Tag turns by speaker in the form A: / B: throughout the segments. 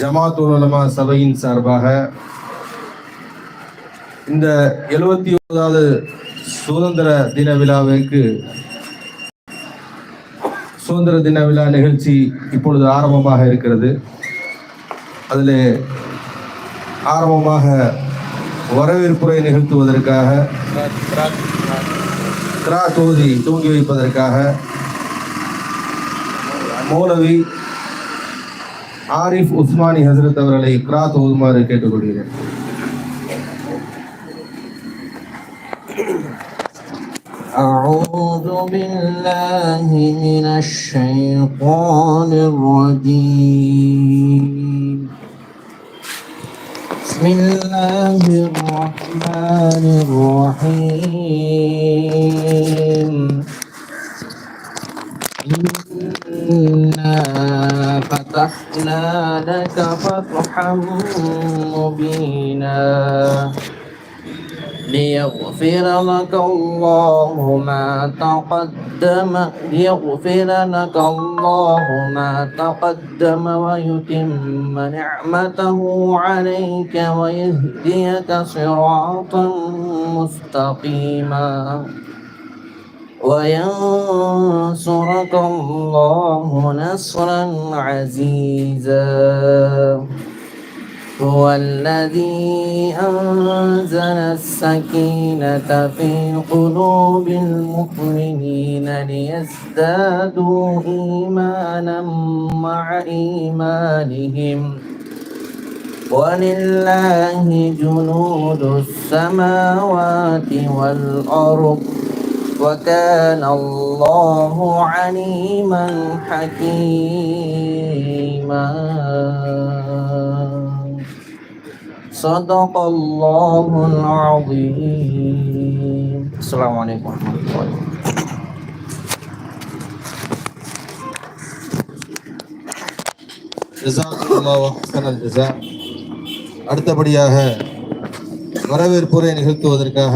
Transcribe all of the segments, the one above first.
A: ஜமாத் உலமா சபையின் சார்பாக இந்த எழுபத்தி ஒன்பதாவது சுதந்திர தின விழாவிற்கு சுதந்திர தின விழா நிகழ்ச்சி இப்பொழுது ஆரம்பமாக இருக்கிறது. அதில் ஆரம்பமாக வரவேற்புரை நிகழ்த்துவதற்காக கிரா தொகுதி தூங்கி வைப்பதற்காக மௌலவி ஆரிஃப் உஸ்மானி ஹசரத் அவர்களை கிரா தொகுமாறு கேட்டுக்கொள்கிறேன்
B: أعوذ بالله من الشيطان الرجيم بسم الله الرحمن الرحيم إنا فتحنا لك فتحا مبينا. ليغفر لك الله ما تقدم ليغفر لك الله ما تقدم ويتم نعمته عليك ويهديك صراطا مستقيما. وينصرك الله نصرا عزيزا. هو الذي أنزل السكينة في قلوب المؤمنين ليزدادوا إيمانا مع إيمانهم. ولله جنود السماوات والأرض. وكان الله عليما حكيما صدق الله العظيم السلام عليكم ورحمة الله
A: ஜஸாக்குல்லாஹு அஹ்ஸனல் ஜஸா அடுத்தபடியாக வரவேற்புரை நிகழ்த்துவதற்காக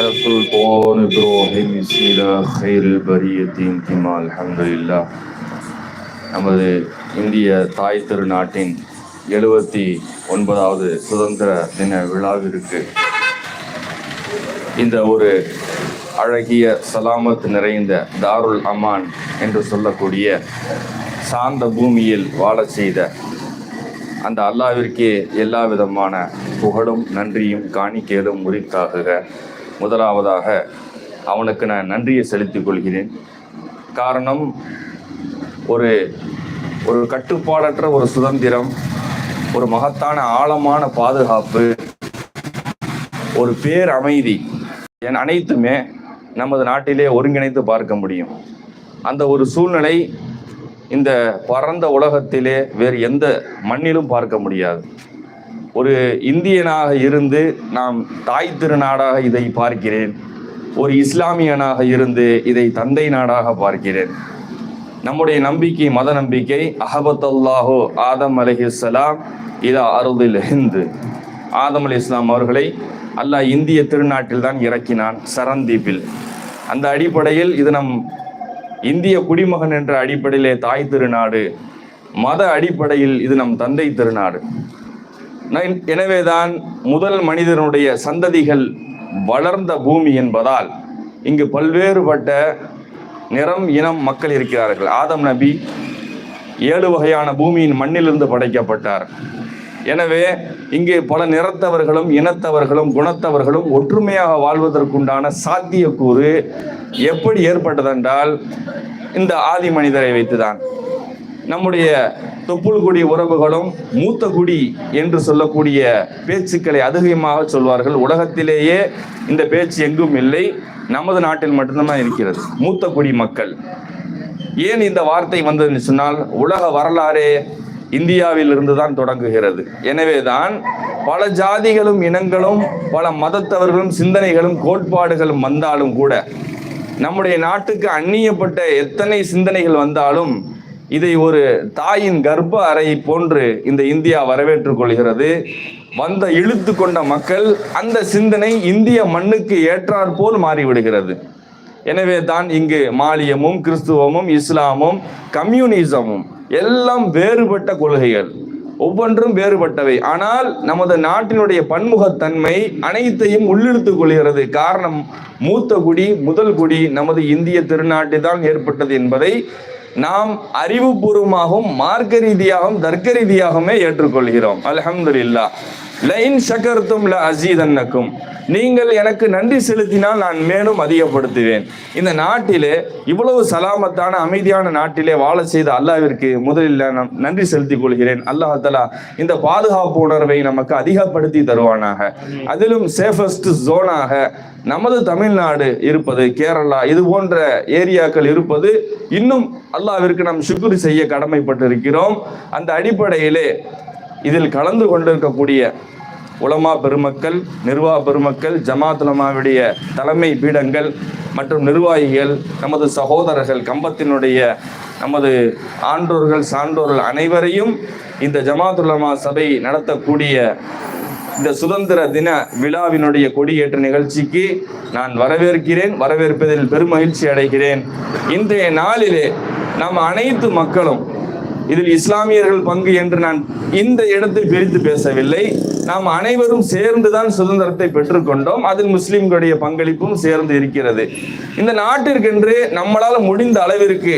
C: السلطان إبراهيم سيلا خير البرية انتما الحمد لله நமது இந்திய தாய் திருநாட்டின் எழுபத்தி ஒன்பதாவது சுதந்திர தின விழாவிற்கு இந்த ஒரு அழகிய சலாமத் நிறைந்த தாருல் அமான் என்று சொல்லக்கூடிய சாந்த பூமியில் வாழச் செய்த அந்த அல்லாவிற்கே எல்லா விதமான புகழும் நன்றியும் காணிக்கையிலும் உரித்தாகுக முதலாவதாக அவனுக்கு நான் நன்றியை செலுத்திக் கொள்கிறேன். காரணம் ஒரு ஒரு கட்டுப்பாடற்ற ஒரு சுதந்திரம் ஒரு மகத்தான ஆழமான பாதுகாப்பு ஒரு பேர் அமைதி என் அனைத்துமே நமது நாட்டிலே ஒருங்கிணைத்து பார்க்க முடியும். அந்த ஒரு சூழ்நிலை இந்த பரந்த உலகத்திலே வேறு எந்த மண்ணிலும் பார்க்க முடியாது. ஒரு இந்தியனாக இருந்து நாம் தாய் திருநாடாக இதை பார்க்கிறேன். ஒரு இஸ்லாமியனாக இருந்து இதை தந்தை நாடாக பார்க்கிறேன். நம்முடைய நம்பிக்கை மத நம்பிக்கை அஹபத்தல்லாஹோ ஆதம் அலஹிஸ்லாம் இதா அருதில் ஹிந்து. ஆதம் அலி இஸ்லாம் அவர்களை அல்லாஹ் இந்திய திருநாட்டில் தான் இறக்கினான் சரந்தீப்பில் அந்த அடிப்படையில் இது நம் இந்திய குடிமகன் என்ற அடிப்படையிலே தாய் திருநாடு மத அடிப்படையில் இது நம் தந்தை திருநாடு. எனவேதான் முதல் மனிதனுடைய சந்ததிகள் வளர்ந்த பூமி என்பதால் இங்கு பல்வேறுபட்ட நிறம் இனம் மக்கள் இருக்கிறார்கள். ஆதம் நபி ஏழு வகையான பூமியின் மண்ணிலிருந்து படைக்கப்பட்டார். எனவே இங்கே பல நிறத்தவர்களும் இனத்தவர்களும் குணத்தவர்களும் ஒற்றுமையாக வாழ்வதற்குண்டான சாத்தியக்கூறு எப்படி ஏற்பட்டதென்றால் இந்த ஆதி மனிதரை வைத்துதான். நம்முடைய தொப்புள் குடி உறவுகளும் மூத்த குடி என்று சொல்லக்கூடிய பேச்சுக்களை அதிகமாக சொல்வார்கள். உலகத்திலேயே இந்த பேச்சு எங்கும் இல்லை. நமது நாட்டில் மட்டும்தான் இருக்கிறது. மூத்த குடி மக்கள். ஏன் இந்த வார்த்தை வந்ததுன்னு சொன்னால் உலக வரலாறே இந்தியாவில் இருந்து தான் தொடங்குகிறது. எனவேதான் பல ஜாதிகளும் இனங்களும் பல மதத்தவர்களும் சிந்தனைகளும் கோட்பாடுகளும் வந்தாலும் கூட நம்முடைய நாட்டுக்கு அந்நியப்பட்ட எத்தனை சிந்தனைகள் வந்தாலும் இதை ஒரு தாயின் கர்ப்ப அறை போன்று இந்த இந்தியா வரவேற்றுக் கொள்கிறது. வந்த இழுத்து கொண்ட மக்கள் அந்த சிந்தனை இந்திய மண்ணுக்கு ஏற்றாற் போல் மாறிவிடுகிறது. எனவே தான் இங்கு மாலியமும் கிறிஸ்துவமும் இஸ்லாமும் கம்யூனிசமும் எல்லாம் வேறுபட்ட கொள்கைகள். ஒவ்வொன்றும் வேறுபட்டவை. ஆனால் நமது நாட்டினுடைய பன்முகத்தன்மை அனைத்தையும் உள்ளிழுத்துக் கொள்கிறது. காரணம் மூத்த குடி முதல் குடி நமது இந்திய திருநாட்டில் தான் ஏற்பட்டது என்பதை நாம் அறிவுபூர்வமாகவும் மார்க்க ரீதியாகவும் தர்க்க ரீதியாகவுமே ஏற்றுக்கொள்கிறோம். அலமதுல்லா லைன் சக்கரத்தும் ல அசீதன்னக்கும் நீங்கள் எனக்கு நன்றி செலுத்தினால் நான் மேலும் அதிகப்படுத்துவேன். இந்த நாட்டிலே இவ்வளவு சலாமத்தான அமைதியான நாட்டிலே வாழ செய்த அல்லாவிற்கு முதலில் நான் நன்றி செலுத்திக் கொள்கிறேன். அல்லாஹ் தலா இந்த பாதுகாப்பு உணர்வை நமக்கு அதிகப்படுத்தி தருவானாக. அதிலும் சேஃபஸ்ட் ஜோனாக நமது தமிழ்நாடு இருப்பது கேரளா இது போன்ற ஏரியாக்கள் இருப்பது இன்னும் அல்லாவிற்கு நாம் சுக்குரி செய்ய கடமைப்பட்டிருக்கிறோம். அந்த அடிப்படையிலே இதில் கலந்து கொண்டிருக்கக்கூடிய உலமா பெருமக்கள் நிர்வாக பெருமக்கள் ஜமாத் உலமாவுடைய தலைமை பீடங்கள் மற்றும் நிர்வாகிகள் நமது சகோதரர்கள் கம்பத்தினுடைய நமது ஆன்றோர்கள் சான்றோர்கள் அனைவரையும் இந்த ஜமாத் உலமா சபை நடத்தக்கூடிய இந்த சுதந்திர தின விழாவினுடைய கொடியேற்ற நிகழ்ச்சிக்கு நான் வரவேற்கிறேன். வரவேற்பதில் பெருமகிழ்ச்சி அடைகிறேன். இன்றைய நாளிலே நாம் அனைத்து மக்களும் இதில் இஸ்லாமியர்கள் பங்கு என்று நான் இந்த இடத்தை பிரித்து பேசவில்லை. நாம் அனைவரும் சேர்ந்துதான் சுதந்திரத்தை பெற்றுக்கொண்டோம். அதில் முஸ்லிம்களுடைய பங்களிப்பும் சேர்ந்து இருக்கிறது. இந்த நாட்டிற்கென்று நம்மளால் முடிந்த அளவிற்கு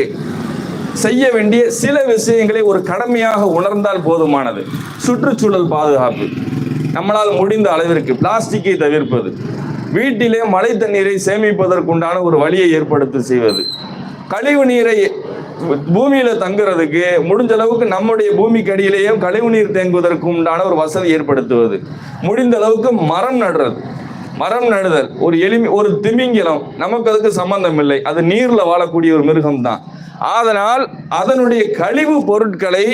C: செய்ய வேண்டிய சில விஷயங்களை ஒரு கடமையாக உணர்ந்தால் போதுமானது. சுற்றுச்சூழல் பாதுகாப்பு. நம்மளால் முடிந்த அளவிற்கு பிளாஸ்டிக்கை தவிர்ப்பது. வீட்டிலே மழை தண்ணீரை சேமிப்பதற்குண்டான ஒரு வழியை ஏற்படுத்தி செய்வது. கழிவு நீரை பூமியில தங்குறதுக்கு முடிஞ்ச அளவுக்கு நம்முடைய பூமிக்கு அடியிலேயே கழிவு நீர் தேங்குவதற்கு உண்டான ஒரு வசதி ஏற்படுத்துவது. முடிந்த அளவுக்கு மரம் நடுறது. மரம் நடுதல். ஒரு எளிமை ஒரு திமிங்கிலம். நமக்கு அதுக்கு சம்பந்தம் இல்லை அது நீர்ல வாழக்கூடிய ஒரு மிருகம் தான் அதனால் அதனுடைய கழிவு பொருட்களை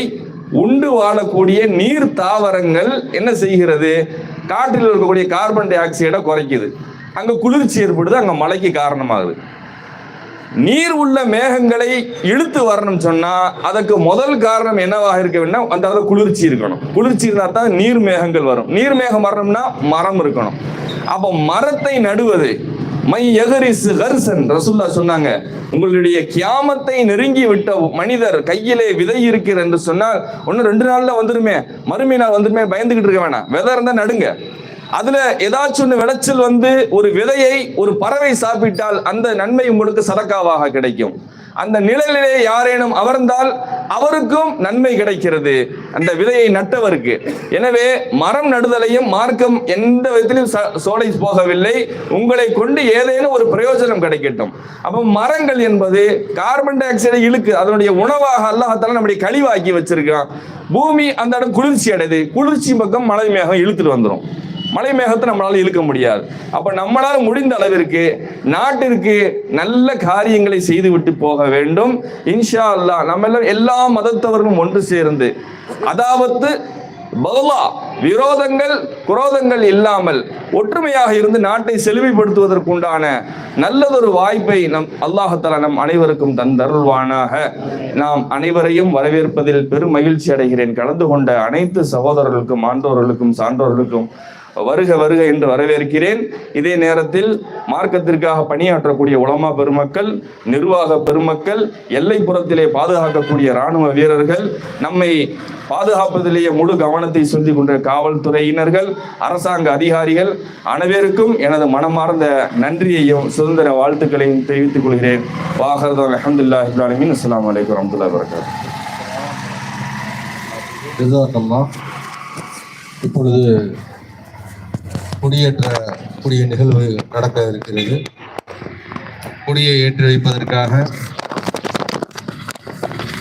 C: உண்டு வாழக்கூடிய நீர் தாவரங்கள் என்ன செய்கிறது? காற்றில் இருக்கக்கூடிய கார்பன் டை ஆக்சைடை குறைக்குது. அங்க குளிர்ச்சி ஏற்படுது. அங்க மழைக்கு காரணமாகுது. நீர் உள்ள மேகங்களை இழுத்து வரணும் சொன்னா அதுக்கு முதல் காரணம் என்னவாக இருக்க வேண்டும் அந்த அளவு குளிர்ச்சி இருக்கணும். குளிர்ச்சி இருந்தால் தான் நீர் மேகங்கள் வரும். நீர் மேகம் வரணும்னா மரம் இருக்கணும். அப்போ மரத்தை நடுவது மை எகரிசு ஹர்சன் ரசுல்லா சொன்னாங்க. உங்களுடைய கியாமத்தை நெருங்கி விட்ட மனிதர் கையிலே விதை இருக்கிற என்று சொன்னால் ஒன்று ரெண்டு நாள்ல வந்துருமே மறுமை நாள் வந்துருமே பயந்துகிட்டு இருக்க வேணாம். விதை இருந்தா நடுங்க. அதுல ஏதாச்சும் ஒன்று விளைச்சல் வந்து ஒரு விதையை ஒரு பறவை சாப்பிட்டால் அந்த நன்மை உங்களுக்கு சதக்காவாக கிடைக்கும். அந்த நிழலிலே யாரேனும் அமர்ந்தால் அவருக்கும் நன்மை கிடைக்கிறது. அந்த விதையை நட்டவருக்கு. எனவே மரம் நடுதலையும் மார்க்கம் எந்த விதத்திலும் ச- சோலை போகவில்லை. உங்களை கொண்டு ஏதேனும் ஒரு பிரயோஜனம் கிடைக்கட்டும். அப்போ மரங்கள் என்பது கார்பன் டை ஆக்சைடை இழுக்கு அதனுடைய உணவாக அல்லாஹால நம்முடைய கழிவாக்கி வச்சிருக்கான் பூமி அந்த இடம் குளிர்ச்சி அடையுது. குளிர்ச்சி பக்கம் மழை மேகம் இழுத்துட்டு வந்துடும் மலை மேகத்தை நம்மளால இழுக்க முடியாது. அப்ப நம்மளால முடிந்த அளவிற்கு நாட்டிற்கு நல்ல காரியங்களை செய்துவிட்டு போக வேண்டும். இன்ஷா அல்லாஹ் நம்ம எல்லாம் எல்லா மதத்தவர்களும் ஒன்று சேர்ந்து அதாவது பதிலா விரோதங்கள் குரோதங்கள் இல்லாமல் ஒற்றுமையாக இருந்து நாட்டை செழுமைப்படுத்துவதற்குண்டான நல்லதொரு வாய்ப்பை நம் அல்லாஹால நம் அனைவருக்கும் தந்தருள்வானாக. நாம் அனைவரையும் வரவேற்பதில் பெரும் மகிழ்ச்சி அடைகிறேன். கலந்து கொண்ட அனைத்து சகோதரர்களுக்கும் ஆண்டோர்களுக்கும் சான்றோர்களுக்கும் வருக வருக என்று வரவேற்கிறேன். இதே நேரத்தில் மார்க்கத்திற்காக பணியாற்றக்கூடிய உலமா பெருமக்கள் நிர்வாக பெருமக்கள் எல்லைப்புறத்திலே பாதுகாக்கக்கூடிய இராணுவ வீரர்கள் நம்மை பாதுகாப்பதிலேயே முழு கவனத்தை செலுத்திக் கொண்ட காவல்துறையினர்கள் அரசாங்க அதிகாரிகள் அனைவருக்கும் எனது மனமார்ந்த நன்றியையும் சுதந்திர வாழ்த்துக்களையும் தெரிவித்துக் கொள்கிறேன். வாகரதோ அலமதுல்லா இப்ராஹிமின் அஸ்லாம் வலைக்கம் வரமத்துல்லா
A: வரகாத் இப்பொழுது கொடியேற்ற நிகழ்வு நடக்க இருக்கிறது. கொடியை ஏற்றி வைப்பதற்காக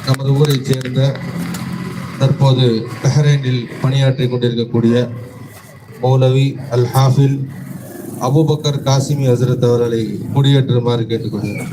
A: நமது ஊரைச் சேர்ந்த தற்போது பஹ்ரைனில் பணியாற்றிக் கொண்டிருக்கக்கூடிய மௌலவி அல் ஹாஃபில் அபூபக்கர் காசிமி ஹசரத் அவர்களை குடியேற்றுமாறு கேட்டுக்கொள்கிறேன்.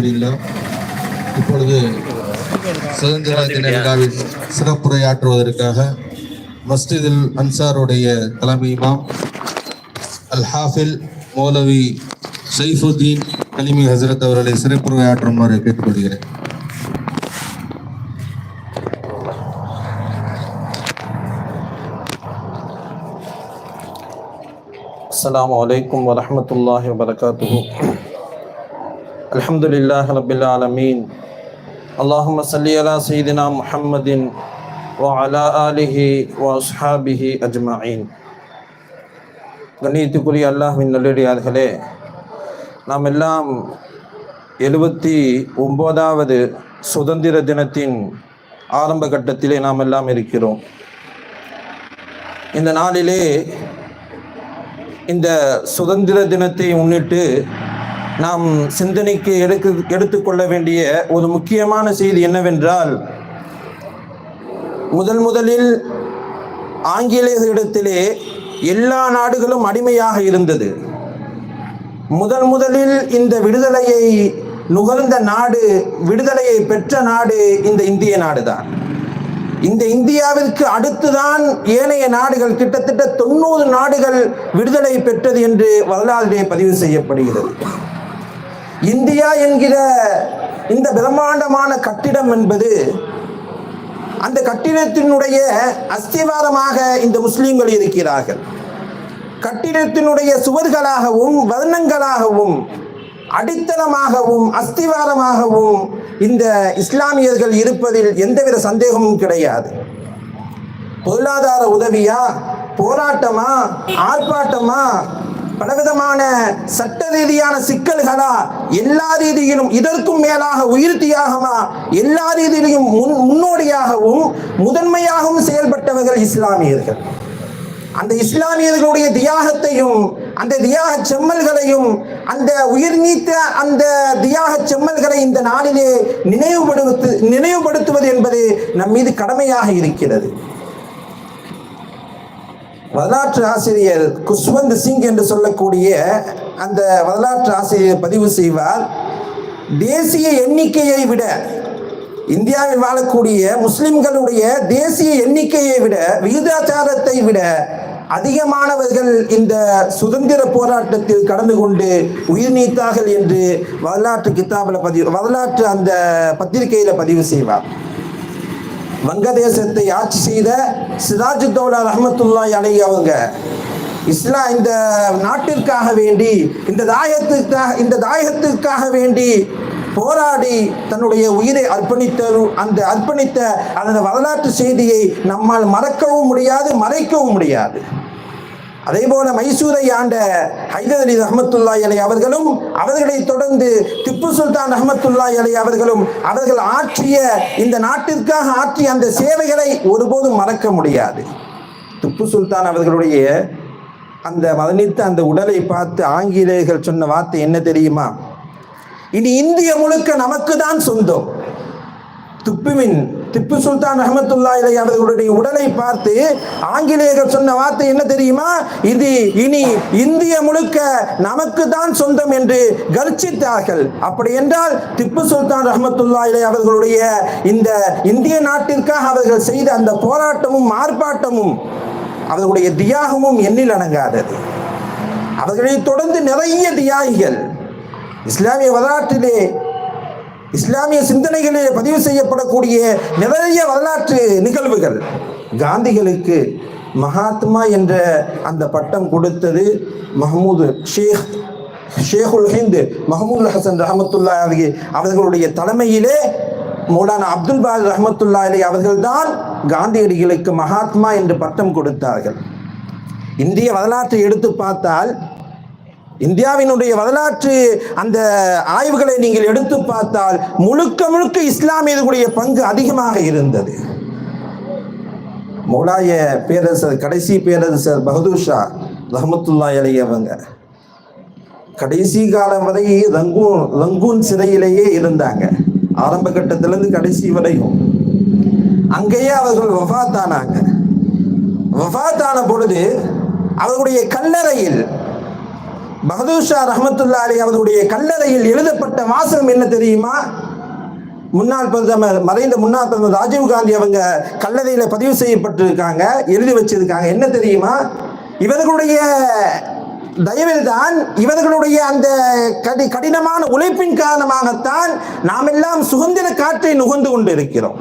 A: அலமதுல்லா இப்பொழுது சுதந்திர தின சிறப்புரையாற்றுவதற்காக மஸ்ஜிதில் அன்சாருடைய தலைமையுமாம் அல் ஹாஃபில் மௌலவி ஷைஃபுத்தீன் கலிமி ஹசரத் அவர்களை சிறப்புரையாற்றுமாறு கேட்டுக்கொள்கிறேன்.
D: அஸ்லாம் வலைக்கம் வரமத்துல்லாஹி வபர்காத்து الحمد لله رب العالمين اللهم صل على سيدنا محمد وعلى آله وأصحابه أجمعين கண்ணியத்துக்குரிய அல்லாஹ்வின் நல்லடியார்களே நாம் எல்லாம் எழுபத்தி ஒன்பதாவது சுதந்திர தினத்தின் ஆரம்ப கட்டத்திலே நாம் எல்லாம் இருக்கிறோம் இந்த நாளிலே இந்த சுதந்திர தினத்தை முன்னிட்டு நாம் சிந்தனைக்கு எடுக்க எடுத்துக்கொள்ள வேண்டிய ஒரு முக்கியமான செய்தி என்னவென்றால் முதல் முதலில் ஆங்கிலேயர்களிடத்திலே எல்லா நாடுகளும் அடிமையாக இருந்தது. முதல் முதலில் இந்த விடுதலையை நுகர்ந்த நாடு விடுதலையை பெற்ற நாடு இந்த இந்திய நாடுதான். இந்த இந்தியாவிற்கு அடுத்துதான் ஏனைய நாடுகள் கிட்டத்தட்ட தொண்ணூறு நாடுகள் விடுதலை பெற்றது என்று வரலாற்றிலே பதிவு செய்யப்படுகிறது. இந்தியா என்கிற இந்த பிரம்மாண்டமான கட்டிடம் என்பது அந்த கட்டிடத்தினுடைய அஸ்திவாரமாக இந்த முஸ்லீம்கள் இருக்கிறார்கள். கட்டிடத்தினுடைய சுவர்களாகவும் வர்ணங்களாகவும் அடித்தளமாகவும் அஸ்திவாரமாகவும் இந்த இஸ்லாமியர்கள் இருப்பதில் எந்தவித சந்தேகமும் கிடையாது. பொருளாதார உதவியா? போராட்டமா? ஆர்ப்பாட்டமா? பலவிதமான சட்ட ரீதியான சிக்கல்களா எல்லா ரீதியிலும் இதற்கும் மேலாக உயிர் தியாகமா எல்லா ரீதியிலும் முன் முன்னோடியாகவும் முதன்மையாகவும் செயல்பட்டவர்கள் இஸ்லாமியர்கள். அந்த இஸ்லாமியர்களுடைய தியாகத்தையும் அந்த தியாக செம்மல்களையும் அந்த உயிர் நீத்த அந்த தியாக செம்மல்களை இந்த நாளிலே நினைவுபடுத்து நினைவுபடுத்துவது என்பது நம் மீது கடமையாக இருக்கிறது. வரலாற்று ஆசிரியர் குஷ்வந்த் சிங் என்று சொல்லக்கூடிய அந்த வரலாற்று ஆசிரியர் பதிவு செய்வார். தேசிய எண்ணிக்கையை விட இந்தியாவில் வாழக்கூடிய முஸ்லிம்களுடைய தேசிய எண்ணிக்கையை விட விகிதாச்சாரத்தை விட அதிகமானவர்கள் இந்த சுதந்திர போராட்டத்தில் கடந்து கொண்டு உயிர் நீத்தார்கள் என்று வரலாற்று கித்தாபில் பதிவு வரலாற்று அந்த பத்திரிகையில் பதிவு செய்வார். வங்கதேசத்தை ஆட்சி செய்த சிராஜுத்தோலா ரஹமத்துல்லாய் அலை அவங்க. இஸ்லா இந்த நாட்டிற்காக வேண்டி இந்த தாயத்திற்காக இந்த தாயத்திற்காக வேண்டி போராடி தன்னுடைய உயிரை அர்ப்பணித்த அந்த அர்ப்பணித்த அந்த வரலாற்று செய்தியை நம்மால் மறக்கவும் முடியாது மறைக்கவும் முடியாது. அதே போல மைசூரை ஆண்ட ஹைதர் அலி ரஹமத்துல்லாய் அலை அவர்களும் அவர்களை தொடர்ந்து திப்பு சுல்தான் ரஹமத்துல்லாய் அலை அவர்களும் அவர்கள் ஆற்றிய இந்த நாட்டிற்காக ஆற்றிய அந்த சேவைகளை ஒருபோதும் மறக்க முடியாது. திப்பு சுல்தான் அவர்களுடைய அந்த மதனித்த அந்த உடலை பார்த்து ஆங்கிலேயர்கள் சொன்ன வார்த்தை என்ன தெரியுமா? இனி இந்திய முழுக்க நமக்கு தான் சொந்தம். துப்புவின் திப்பு சுல்தான் அஹமத்துல்லா இலை அவர்களுடைய உடலை பார்த்து ஆங்கிலேயர்கள் சொன்ன வார்த்தை என்ன தெரியுமா? இது இனி இந்திய முழுக்க நமக்கு தான் சொந்தம் என்று கர்ச்சித்தார்கள். அப்படி என்றால் திப்பு சுல்தான் ரஹமத்துல்லா இலை அவர்களுடைய இந்த இந்திய நாட்டிற்காக அவர்கள் செய்த அந்த போராட்டமும் ஆர்ப்பாட்டமும் அவர்களுடைய தியாகமும் எண்ணில் அடங்காதது. அவர்களை தொடர்ந்து நிறைய தியாகிகள் இஸ்லாமிய வரலாற்றிலே இஸ்லாமிய சிந்தனைகளில் பதிவு செய்யப்படக்கூடிய நிறைய வரலாற்று நிகழ்வுகள். காந்திகளுக்கு மகாத்மா என்ற அந்த பட்டம் கொடுத்தது மஹமூது ஷேக் ஷேகுல் ஹிந்து மஹமூது ஹசன் ரஹமத்துல்லா அலி அவர்களுடைய தலைமையிலே மௌலானா அப்துல் பால் ரஹமத்துல்லா அலி அவர்கள்தான் காந்தியடிகளுக்கு மகாத்மா என்று பட்டம் கொடுத்தார்கள். இந்திய வரலாற்றை எடுத்து பார்த்தால் இந்தியாவினுடைய வரலாற்று அந்த ஆய்வுகளை நீங்கள் எடுத்து பார்த்தால் முழுக்க முழுக்க இஸ்லாமியர்களுடைய பங்கு அதிகமாக இருந்தது. முகலாய பேரரசர் கடைசி பேரரசர் பகதூர் ஷா ரஹமத்துல்லா இளையவங்க கடைசி காலம் வரை ரங்கூன் ரங்கூன் சிறையிலேயே இருந்தாங்க. ஆரம்ப கட்டத்திலிருந்து கடைசி வரையும். அங்கேயே அவர்கள் வஃபாத்தானாங்க வஃபாத்தான பொழுது அவர்களுடைய கல்லறையில் பகதூர்ஷா ரஹமத்துல்லா அலி அவருடைய கல்லறையில் எழுதப்பட்ட வாசகம் என்ன தெரியுமா? முன்னாள் பிரதமர் மறைந்த முன்னாள் பிரதமர் ராஜீவ் காந்தி அவங்க கல்லறையில பதிவு செய்யப்பட்டிருக்காங்க எழுதி வச்சிருக்காங்க. என்ன தெரியுமா? இவர்களுடைய தயவில் தான் இவர்களுடைய அந்த கடி கடினமான உழைப்பின் காரணமாகத்தான் நாம் எல்லாம் சுதந்திர காற்றை நுகர்ந்து கொண்டிருக்கிறோம்.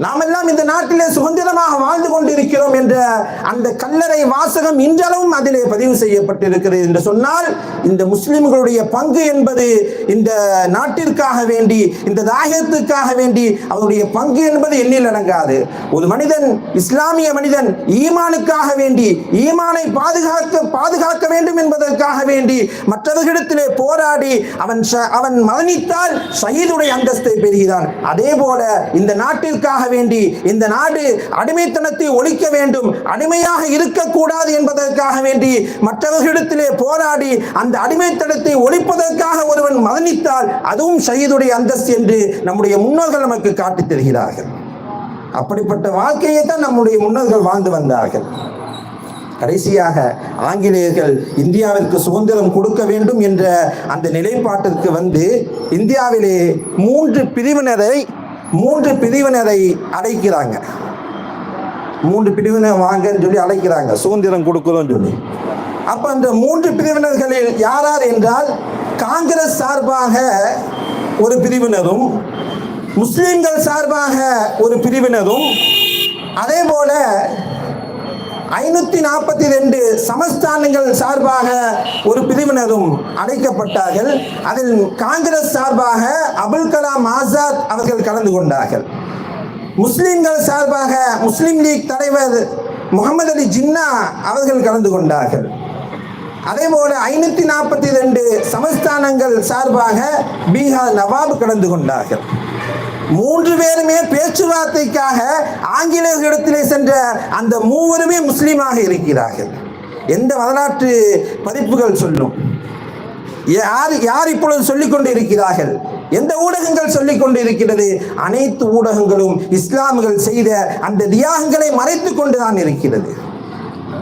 D: நாம் எல்லாம் இந்த நாட்டிலே சுதந்திரமாக வாழ்ந்து கொண்டிருக்கிறோம் என்ற அந்த கல்லறை வாசகம் இன்றளவும் அதிலே பதிவு செய்யப்பட்டிருக்கிறது என்று சொன்னால் இந்த முஸ்லிம்களுடைய பங்கு என்பது இந்த நாட்டிற்காக வேண்டி இந்த தாயகத்துக்காக வேண்டி அவருடைய பங்கு என்பது எண்ணில் அடங்காது. ஒரு மனிதன் இஸ்லாமிய மனிதன் ஈமானுக்காக வேண்டி ஈமானை பாதுகாக்க பாதுகாக்க வேண்டும் என்பதற்காக வேண்டி மற்றவர்களிடத்திலே போராடி அவன் ஷ- அவன் மரணித்தால் ஷஹீதுடைய அந்தஸ்தை பெறுகிறான். அதே போல இந்த நாட்டிற்காக வேண்டி இந்த நாடு அடிமைத்தனத்தை ஒழிக்க வேண்டும் அடிமையாக இருக்கக்கூடாது என்பதற்காக வேண்டி மற்றவர்களிடத்திலே போராடி அந்த அடிமைத்தனத்தை ஒழிப்பதற்காக ஒருவன் மதனித்தால் அதுவும் ஷஹீதுடைய அந்தஸ்து என்று நம்முடைய முன்னோர்கள் நமக்கு காட்டித் தருகிறார்கள். அப்படிப்பட்ட வாழ்க்கையை தான் நம்முடைய முன்னோர்கள் வாழ்ந்து வந்தார்கள். கடைசியாக ஆங்கிலேயர்கள் இந்தியாவிற்கு சுதந்திரம் கொடுக்க வேண்டும் என்ற அந்த நிலைப்பாட்டிற்கு வந்து இந்தியாவிலே மூன்று பிரிவினரை மூன்று பிரிவினரை அடைக்கிறாங்க. மூன்று பிரிவினர் வாங்கன்னு சொல்லி அழைக்கிறாங்க. சுதந்திரம் கொடுக்குறோம்னு சொல்லி. அப்ப அந்த மூன்று பிரிவினர்களில் யாரார் என்றால் காங்கிரஸ் சார்பாக ஒரு பிரிவினரும் முஸ்லிம்கள் சார்பாக ஒரு பிரிவினரும் அதே போல ஐநூத்தி நாற்பத்தி ரெண்டு சமஸ்தானங்கள் சார்பாக ஒரு பிரிவினரும் அழைக்கப்பட்டார்கள் அதில் காங்கிரஸ் சார்பாக அபுல் கலாம் ஆசாத் அவர்கள் கலந்து கொண்டார்கள். முஸ்லிம்கள் சார்பாக முஸ்லிம் லீக் தலைவர் முகமது அலி ஜின்னா அவர்கள் கலந்து கொண்டார்கள். அதே போல ஐநூத்தி நாற்பத்தி ரெண்டு சமஸ்தானங்கள் சார்பாக பீகார் நவாப் கலந்து கொண்டார்கள். மூன்று பேருமே பேச்சுவார்த்தைக்காக ஆங்கிலேயர்களிடத்திலே சென்ற அந்த மூவருமே முஸ்லீமாக இருக்கிறார்கள். எந்த வரலாற்று பதிப்புகள் சொல்லும்? யார் யார் இப்பொழுது சொல்லிக் கொண்டு இருக்கிறார்கள் எந்த ஊடகங்கள் சொல்லிக் கொண்டு இருக்கிறது அனைத்து ஊடகங்களும் இஸ்லாம்கள் செய்த அந்த தியாகங்களை மறைத்து கொண்டுதான் இருக்கிறது.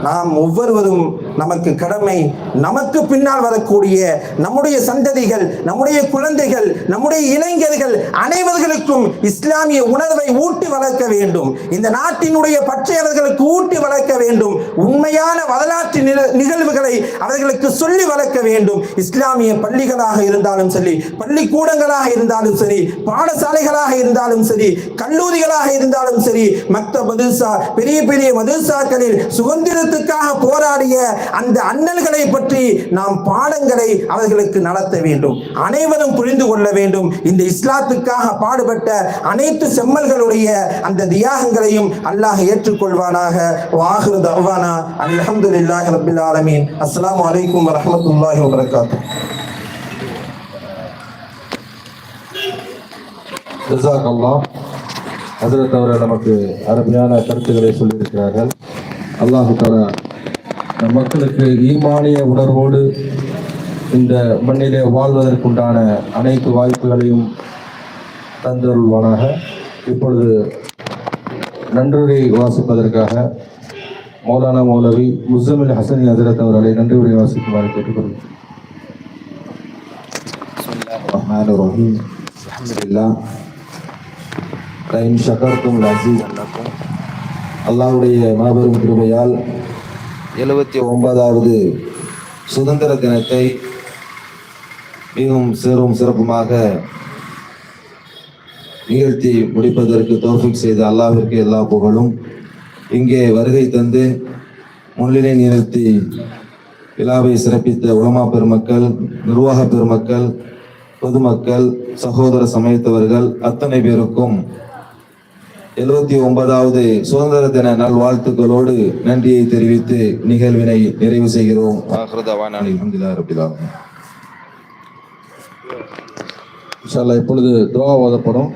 D: நாம் ஒவ்வொருவரும் நமக்கு கடமை நமக்கு பின்னால் வரக்கூடிய நம்முடைய சந்ததிகள் நம்முடைய குழந்தைகள் நம்முடைய இளைஞர்கள் அனைவர்களுக்கும் இஸ்லாமிய உணர்வை ஊட்டி வளர்க்க வேண்டும். இந்த நாட்டினுடைய பற்றை அவர்களுக்கு ஊட்டி வளர்க்க வேண்டும். உண்மையான வரலாற்று நிகழ்வுகளை அவர்களுக்கு சொல்லி வளர்க்க வேண்டும். இஸ்லாமிய பள்ளிகளாக இருந்தாலும் சரி பள்ளிக்கூடங்களாக இருந்தாலும் சரி பாடசாலைகளாக இருந்தாலும் சரி கல்லூரிகளாக இருந்தாலும் சரி மத்த மதுசா பெரிய பெரிய மதுசாக்களில் சுதந்திரத்துக்காக போராடிய அந்த அண்ணல்களை பற்றி நாம் பாடங்களை அவர்களுக்கு நடத்த வேண்டும். அனைவரும் புரிந்து கொள்ள வேண்டும். இந்த இஸ்லாத்துக்காக பாடுபட்ட அனைத்து செம்மல்களுடைய அந்த தியாகங்களையும் அல்லாஹ் ஏற்றுக்கொள்வானாக. வாகுரு தவானா அலமது இல்லாஹ் ரபில் ஆலமீன். அஸ்லாம் அலைக்கும் வரமத்துல்லாஹி வபரகாத்துஹு.
A: ஜசாக் அல்லாஹ் ஹசரத் அவர்கள் நமக்கு அருமையான கருத்துக்களை சொல்லியிருக்கிறார்கள். அல்லாஹு தாலா மக்களுக்கு ஈமானிய உணர்வோடு இந்த மண்ணிலே வாழ்வதற்குண்டான அனைத்து வாய்ப்புகளையும் தந்தருள்வானாக. இப்பொழுது நன்றுரை வாசிப்பதற்காக மௌலானா மௌலவி முசமில் ஹசனி ஹசரத் அவர்களை நன்றி உரை வாசிக்குமாறு கேட்டுக்கொள்கிறேன்.
E: அலமதுல்லா லைன் ஷகர்க்கும் லசீஸ் அல்லாவுடைய மாபெரும் கிருபையால் எழுபத்தி ஒன்பதாவது சுதந்திர தினத்தை மிகவும் சிறும் சிறப்புமாக நிகழ்த்தி முடிப்பதற்கு தோஃபிக் செய்த அல்லாவிற்கு எல்லா புகழும். இங்கே வருகை தந்து முன்னிலை நிறுத்தி விழாவை சிறப்பித்த உலமா பெருமக்கள் நிர்வாக பெருமக்கள் பொதுமக்கள் சகோதர சமயத்தவர்கள் அத்தனை பேருக்கும் எழுபத்தி ஒன்பதாவது சுதந்திர தின நல்வாழ்த்துக்களோடு நன்றியை தெரிவித்து நிகழ்வினை நிறைவு செய்கிறோம்.
A: இப்பொழுது துவா ஓதப்படும்.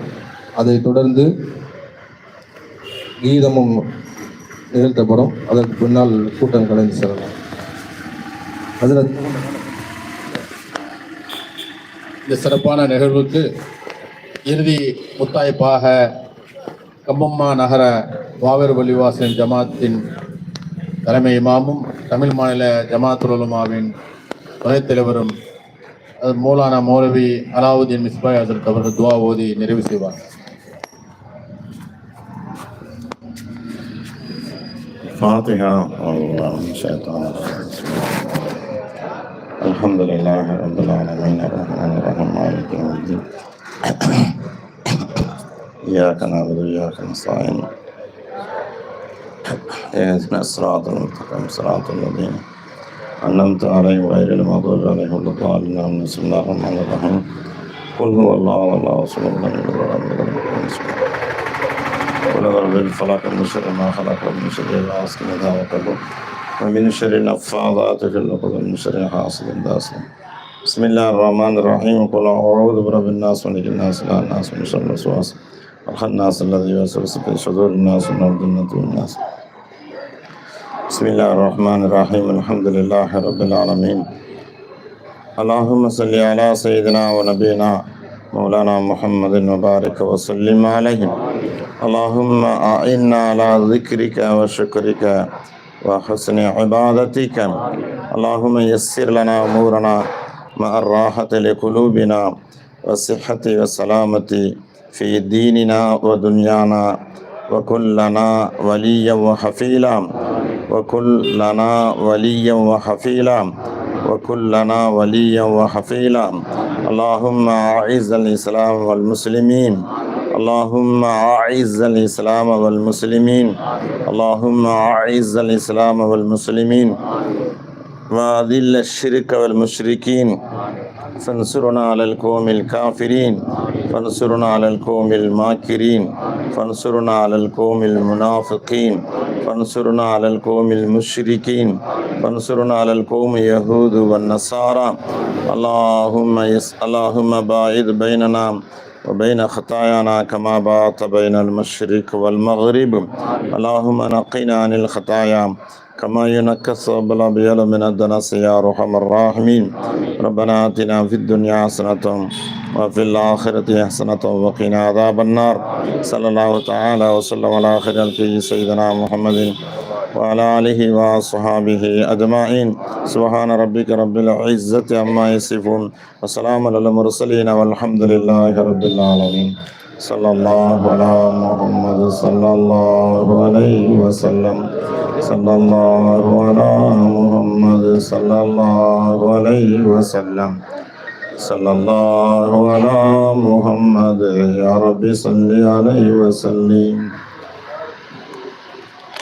A: அதைத் தொடர்ந்து கீதமும் நிகழ்த்தப்படும். அதற்கு பின்னால் கூட்டம் கலைந்து செல்லலாம். அதில்
F: இந்த சிறப்பான நிகழ்வுக்கு இறுதி முத்தாய்ப்பாக கம்பம்மா நகர வாவேர் பள்ளிவாசன் ஜமாத்தின் தலைமை இமாமும் தமிழ் மாநில ஜமாத்துல் உலமாவின் துணைத் தலைவரும் அது மௌலானா மௌலவி அலாவுதீன் மிஸ்பாய் ஹசரத் அவர்கள் துவா ஓதி நிறைவு செய்வார்
G: فاتحة والله من الشيطان الرجيم. الحمد لله رب العالمين الرحمن الرحيم مالك يوم الدين إياك نعبد وإياك نستعين اهدنا الصراط المستقيم صراط الذين أنعمت عليهم غير المغضوب عليهم ولا الضالين. بسم الله الرحمن الرحيم قل هو الله والله صمد لم يلد ولم يولد ولم يكن له كفوا أحد. قل أعوذ بالفلق من شر ما خلق ومن شر غاسق إذا وقب ومن شر النفاثات في العقد ومن شر حاسد حسد بسم الله الرحمن الرحيم قل أعوذ برب الناس ملك الناس إله الناس من شر الوسواس الخناس الذي يوسوس في صدور الناس من الجنة بسم الله الرحمن الرحيم. الحمد لله رب العالمين. اللهم صل على سيدنا ونبينا مولانا محمد وبارك وسلم عليه اللهم أعنا على ذكرك وشكرك وحسن عبادتك. اللهم يسر لنا أمورنا مع الراحة لقلوبنا والصحة والسلامة في ديننا ودنيانا وكن لنا وليا وحفيلا. وكن لنا وليا وحفيلا. وكن لنا وليا وحفيلا. اللهم أعز الإسلام والمسلمين. اللهم أعز الإسلام والمسلمين. اللهم أعز الإسلام والمسلمين. وأذل الشرك والمشركين. فانصرنا على القوم الكافرين. فانصرنا على القوم الماكرين. فانصرنا على القوم المنافقين. فانصرنا على القوم المشركين. فانصرنا على القوم يهود والنصارى. اللهم يس اللهم باعد بيننا وبين خطايانا كما باعت بين المشرق والمغرب. اللهم نقنا عن الخطايا. كما ينقى الثوب الابيض من الدنس يا ارحم الراحمين. ربنا آتنا في الدنيا حسنة وفي الآخرة حسنة وقنا عذاب النار. صلى الله تعالى وسلم على خير خلقه سيدنا محمد وعلى آله وصحابه أجمعين. سبحان ربك رب العزة عما يصفون. وسلام على المرسلين والحمد لله رب العالمين. صلى الله على محمد صلى الله عليه وسلم صلى الله على محمد صلى الله عليه وسلم صلى الله على محمد يا رب صل عليه وسلم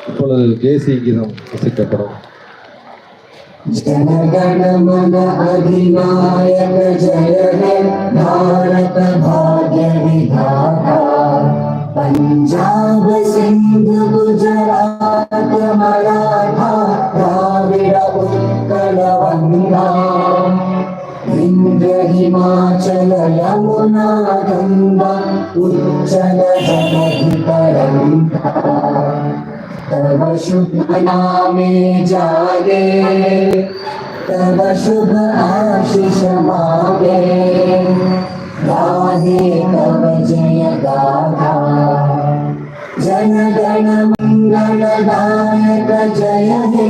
A: இப்பொழுது தேசிய கீதம் जनगण
H: मन अधिनायक जय भारत भाग्य विधाता पंजाब सिंध गुजरात मराठा द्राविड उत्कल वंदा इंद्र हिमाचल यमुना गंगा उज्जल जनहि परंता तव शुभ नामे जागे तब शुभ आशीष मागे। गाहे तब जय गाधा जन गण मंगल गायक जय हे।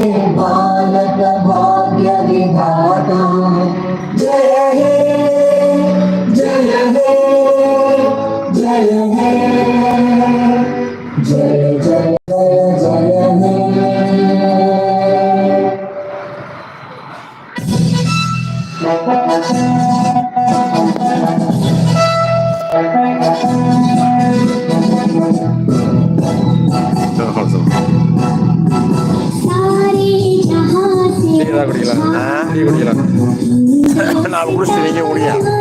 C: 屋里谁人进屋里啊？